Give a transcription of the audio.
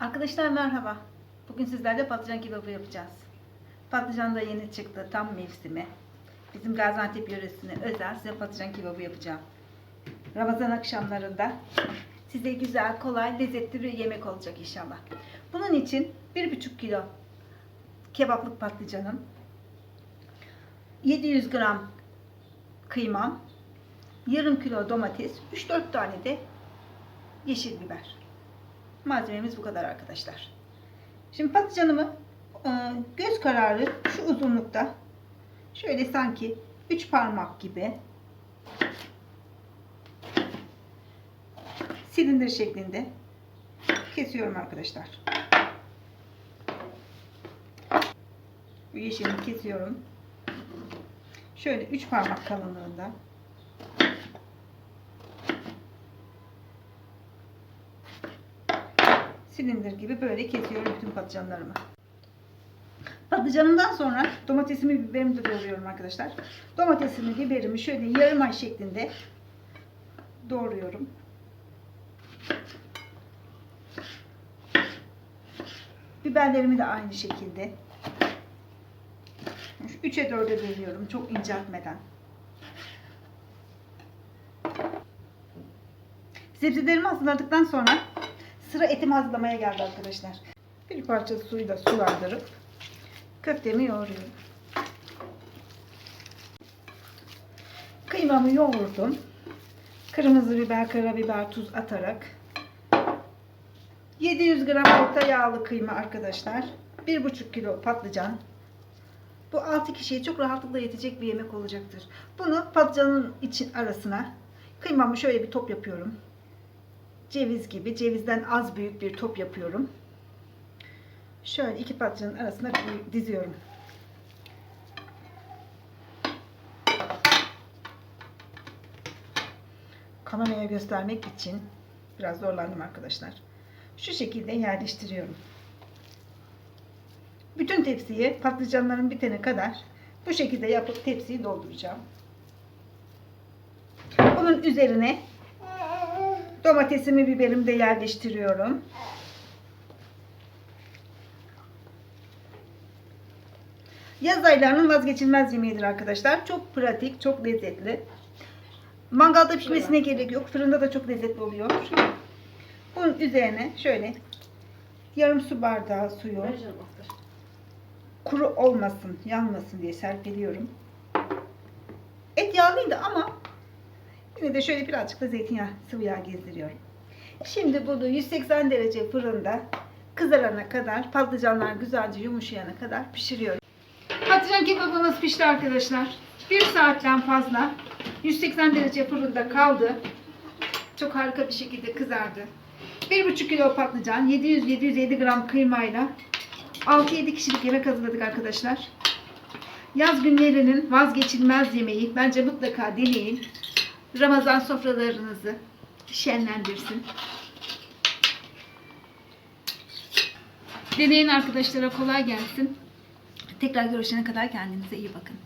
Arkadaşlar merhaba. Bugün sizlerle patlıcan kebabı yapacağız. Patlıcan da yeni çıktı. Tam mevsimi. Bizim Gaziantep yöresine özel size patlıcan kebabı yapacağım. Ramazan akşamlarında size güzel, kolay, lezzetli bir yemek olacak inşallah. Bunun için 1,5 kilo kebaplık patlıcanım, 700 gram kıymam, yarım kilo domates, 3-4 tane de yeşil biber. Malzememiz bu kadar arkadaşlar. Şimdi patlıcanımı e, göz kararı şu uzunlukta şöyle sanki 3 parmak gibi silindir şeklinde kesiyorum arkadaşlar. Bu yeşilini kesiyorum. Şöyle 3 parmak kalınlığında. Silindir gibi böyle kesiyorum bütün patlıcanlarımı. Patlıcanımdan sonra domatesimi, biberimi de doğruyorum arkadaşlar. Domatesimi, biberimi şöyle yarım ay şeklinde doğruyorum. Biberlerimi de aynı şekilde. 3'e 4'e bölüyorum çok inceltmeden. Sebzelerimi hazırladıktan sonra sıra etimi hazırlamaya geldi arkadaşlar. Bir parça suyu da sulandırıp köftemi yoğuruyorum. Kıymamı yoğurdum. Kırmızı biber, karabiber, tuz atarak 700 gram orta yağlı kıyma arkadaşlar. 1,5 kilo patlıcan. Bu 6 kişiye çok rahatlıkla yetecek bir yemek olacaktır. Bunu patlıcanın için arasına kıymamı şöyle bir top yapıyorum ceviz gibi cevizden az büyük bir top yapıyorum. Şöyle iki patlıcanın arasına diziyorum. Kameraya göstermek için biraz zorlandım arkadaşlar. Şu şekilde yerleştiriyorum. Bütün tepsiyi patlıcanların bitene kadar bu şekilde yapıp tepsiyi dolduracağım. Bunun üzerine Domatesimi, biberimi de yerleştiriyorum. Yaz aylarının vazgeçilmez yemeğidir arkadaşlar. Çok pratik, çok lezzetli. Mangalda pişmesine gerek yok. Fırında da çok lezzetli oluyor. Bunun üzerine şöyle yarım su bardağı suyu kuru olmasın, yanmasın diye serpiliyorum. Et yağlıydı ama Yine de şöyle birazcık da zeytinyağı, sıvı yağ gezdiriyorum. Şimdi bunu 180 derece fırında kızarana kadar, patlıcanlar güzelce yumuşayana kadar pişiriyorum. Patlıcan kebabımız pişti arkadaşlar. 1 saatten fazla 180 derece fırında kaldı. Çok harika bir şekilde kızardı. 1,5 kilo patlıcan, 700-750 gram kıymayla 6-7 kişilik yemek hazırladık arkadaşlar. Yaz günlerinin vazgeçilmez yemeği. Bence mutlaka deneyin. Ramazan sofralarınızı şenlendirsin. Deneyin arkadaşlara kolay gelsin. Tekrar görüşene kadar kendinize iyi bakın.